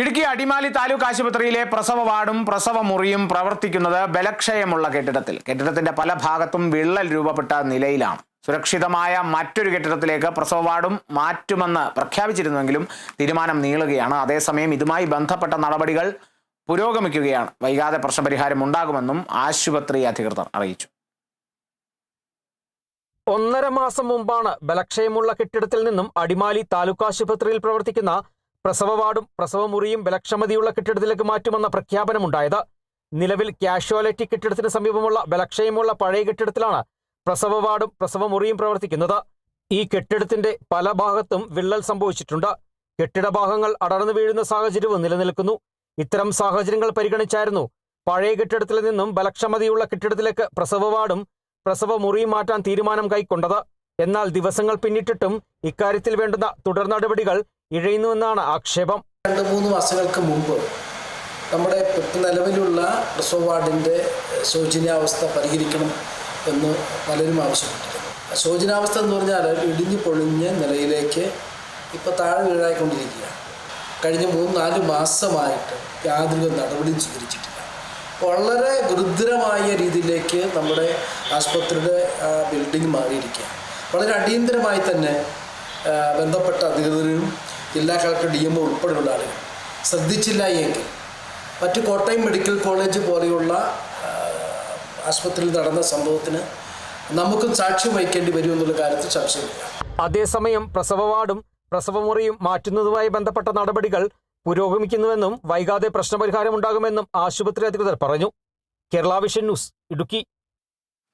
ഇടുക്കി അടിമാലി താലൂക്ക് ആശുപത്രിയിലെ പ്രസവ വാർഡും പ്രസവ മുറിയും പ്രവർത്തിക്കുന്നത് ബലക്ഷയമുള്ള കെട്ടിടത്തിൽ. കെട്ടിടത്തിന്റെ പല ഭാഗത്തും വിള്ളൽ രൂപപ്പെട്ട നിലയിലാണ്. സുരക്ഷിതമായ മറ്റൊരു കെട്ടിടത്തിലേക്ക് പ്രസവ വാർഡും മാറ്റുമെന്ന് പ്രഖ്യാപിച്ചിരുന്നുവെങ്കിലും തീരുമാനം നീളുകയാണ്. അതേസമയം ഇതുമായി ബന്ധപ്പെട്ട നടപടികൾ പുരോഗമിക്കുകയാണ്. വൈകാതെ പ്രശ്നപരിഹാരം ഉണ്ടാകുമെന്നും ആശുപത്രി അധികൃതർ അറിയിച്ചു. ഒന്നര മാസം മുമ്പാണ് ബലക്ഷയമുള്ള കെട്ടിടത്തിൽ നിന്നും അടിമാലി താലൂക്ക് ആശുപത്രിയിൽ പ്രവർത്തിക്കുന്ന പ്രസവ വാർഡും പ്രസവമുറിയും ബലക്ഷമതിയുള്ള കെട്ടിടത്തിലേക്ക് മാറ്റുമെന്ന പ്രഖ്യാപനമുണ്ടായത്. നിലവിൽ കാഷ്വാലിറ്റി കെട്ടിടത്തിന് സമീപമുള്ള ബലക്ഷയമുള്ള പഴയ കെട്ടിടത്തിലാണ് പ്രസവ വാർഡും പ്രസവമുറിയും പ്രവർത്തിക്കുന്നത്. ഈ കെട്ടിടത്തിന്റെ പല ഭാഗത്തും വിള്ളൽ സംഭവിച്ചിട്ടുണ്ട്. കെട്ടിടഭാഗങ്ങൾ അടർന്നു വീഴുന്ന സാഹചര്യവും നിലനിൽക്കുന്നു. ഇത്തരം സാഹചര്യങ്ങൾ പരിഗണിച്ചായിരുന്നു പഴയ കെട്ടിടത്തിൽ നിന്നും ബലക്ഷമതിയുള്ള കെട്ടിടത്തിലേക്ക് പ്രസവ വാർഡും പ്രസവ മുറിയും മാറ്റാൻ തീരുമാനം കൈക്കൊണ്ടത്. എന്നാൽ ദിവസങ്ങൾ പിന്നിട്ടിട്ടും ഇക്കാര്യത്തിൽ വേണ്ടുന്ന തുടർ നടപടികൾ ഇഴയുന്നുവെന്നാണ് ആക്ഷേപം. രണ്ട് മൂന്ന് മാസങ്ങൾക്ക് മുമ്പ് നമ്മുടെ നിലവിലുള്ള പ്രസവ വാർഡിന്റെ ശോചനീയാവസ്ഥ പരിഹരിക്കണം എന്ന് പലരും ആവശ്യപ്പെട്ടിരുന്നു. ശോചനാവസ്ഥ എന്ന് പറഞ്ഞാൽ ഇടിഞ്ഞു പൊളിഞ്ഞ നിലയിലേക്ക് ഇപ്പോൾ താഴെ വീഴായിക്കൊണ്ടിരിക്കുകയാണ്. കഴിഞ്ഞ മൂന്ന് നാല് മാസമായിട്ട് യാതൊരു നടപടിയും സ്വീകരിച്ചിട്ടില്ല. വളരെ ഗുരുതരമായ രീതിയിലേക്ക് നമ്മുടെ ആശുപത്രിയുടെ ബിൽഡിംഗ് മാറിയിരിക്കുകയാണ്. വളരെ അടിയന്തരമായി തന്നെ ബന്ധപ്പെട്ട അധികൃതരും ജില്ലാ കളക്ടർ ഡി എം ഉൾപ്പെടെയുള്ള ആളുകൾ. ശ്രദ്ധിച്ചില്ല എങ്കിൽ. മറ്റ് കോട്ടയം മെഡിക്കൽ കോളേജ് പോലെയുള്ള ആശുപത്രിയിൽ നടന്ന സംഭവത്തിന് നമുക്ക് സാക്ഷ്യം വഹിക്കേണ്ടി വരും എന്നുള്ള കാര്യത്തിൽ സംശയമില്ല. അതേസമയം പ്രസവ വാർഡും പ്രസവമുറിയും മാറ്റുന്നതുമായി ബന്ധപ്പെട്ട നടപടികൾ പുരോഗമിക്കുന്നുവെന്നും വൈകാതെ പ്രശ്നപരിഹാരം ഉണ്ടാകുമെന്നും ആശുപത്രി അധികൃതർ പറഞ്ഞു. Kerala vision news Idukki.